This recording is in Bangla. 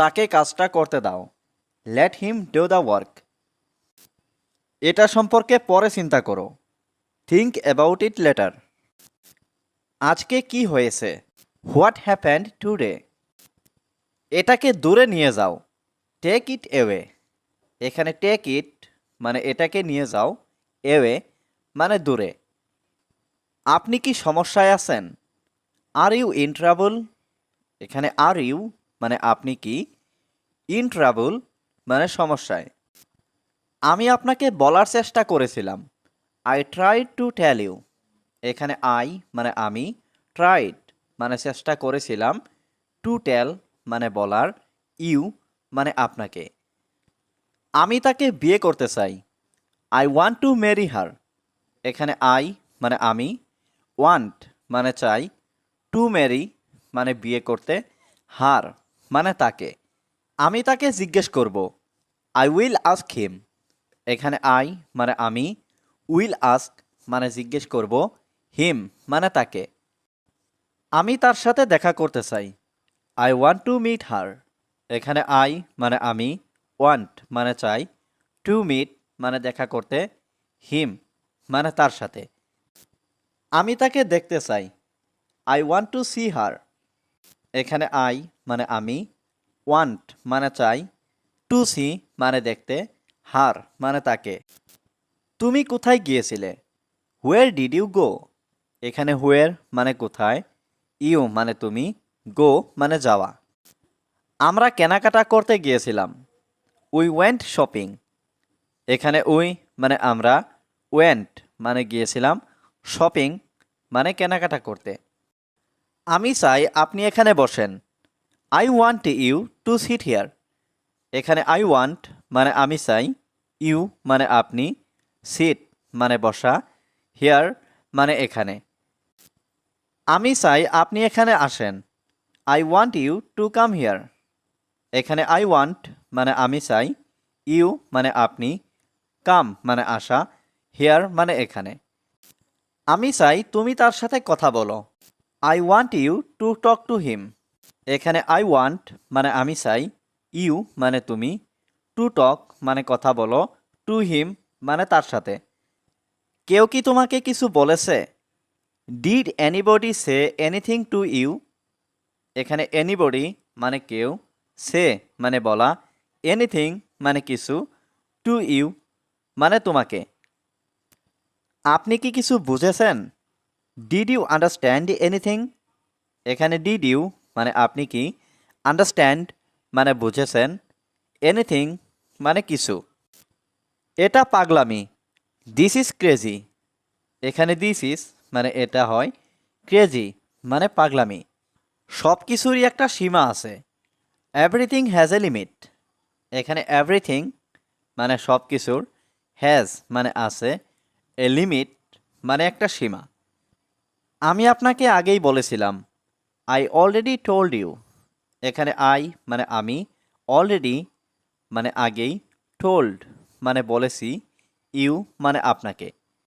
তাকে কাজটা করতে দাও। Let him do the work এটা সম্পর্কে পরে চিন্তা করো। থিঙ্ক অ্যাবাউট ইট লেটার আজকে কি হয়েছে? হোয়াট হ্যাপেন্ড টুডে এটাকে দূরে নিয়ে যাও। টেক ইট এওয়ে এখানে টেক ইট মানে এটাকে নিয়ে যাও। এওয়ে মানে দূরে। আপনি কি সমস্যায় আছেন? আর ইউ ইন ট্রাভেল এখানে আর ইউ মানে আপনি কি? ইন ট্রাবল মানে সমস্যায়। আমি আপনাকে বলার চেষ্টা করেছিলাম। I tried to tell you এখানে আই মানে আমি ট্রাইড মানে চেষ্টা করেছিলাম। টু টেল মানে বলার। ইউ মানে আপনাকে। আমি তাকে বিয়ে করতে চাই। I want to marry her এখানে আই মানে আমি। ওয়ান্ট মানে চাই। টু মেরি মানে বিয়ে করতে। হার মানে তাকে। আমি তাকে জিজ্ঞেস করব আই উইল আস্ক হিম এখানে আই মানে আমি উইল আস্ক মানে জিজ্ঞেস করব হিম মানে তাকে। আমি তার সাথে দেখা করতে চাই। I want to meet her এখানে আই মানে আমি ওয়ান্ট মানে চাই। টু মিট মানে দেখা করতে হিম মানে তার সাথে। আমি তাকে দেখতে চাই। I want to see her এখানে আই মানে আমি ওয়ান্ট মানে চাই টু সি মানে দেখতে হার মানে তাকে। তুমি কোথায় গিয়েছিলে? হোয়ার ডিড ইউ গো এখানে হোয়ার মানে কোথায় ইউ মানে তুমি গো মানে যাওয়া। আমরা কেনাকাটা করতে গিয়েছিলাম। উই ওয়েন্ট শপিং এখানে উই মানে আমরা ওয়েন্ট মানে গিয়েছিলাম শপিং মানে কেনাকাটা করতে। আমি চাই আপনি এখানে বসেন। I want you to sit here এখানে আই ওয়ান্ট মানে আমি চাই ইউ মানে আপনি সিট মানে বসা হিয়ার মানে এখানে। আমি চাই আপনি এখানে আসেন। I want you to come here এখানে আই ওয়ান্ট মানে আমি চাই ইউ মানে আপনি কাম মানে আসা হিয়ার মানে এখানে। আমি চাই তুমি তার সাথে কথা বলো। I want you to talk to him এখানে আই ওয়ান্ট মানে আমি চাই ইউ মানে তুমি টু টক মানে কথা বলো টু হিম মানে তার সাথে। কেউ কি তোমাকে কিছু বলেছে? Did anybody say anything to you এখানে এনিবডি মানে কেউ, সে মানে বলা এনিথিং মানে কিছু টু ইউ মানে তোমাকে। আপনি কি কিছু বুঝেছেন? ডিড ইউ আন্ডারস্ট্যান্ড এনিথিং এখানে ডিড ইউ মানে আপনি কি? আন্ডারস্ট্যান্ড মানে বুঝেছেন। এনিথিং মানে কিছু। এটা পাগলামি। দিস ইজ ক্রেজি এখানে দিস ইজ মানে এটা হয় ক্রেজি মানে পাগলামি। সব কিছুরই একটা সীমা আছে। এভরিথিং হ্যাজ এ লিমিট এখানে এভরিথিং মানে সব কিছুর হ্যাজ মানে আছে এ লিমিট মানে একটা সীমা। আমি আপনাকে আগেই বলেছিলাম আই অলরেডি টোল্ড ইউ এখানে আই মানে আমি অলরেডি মানে আগেই টোল্ড মানে বলেছি ইউ মানে আপনাকে।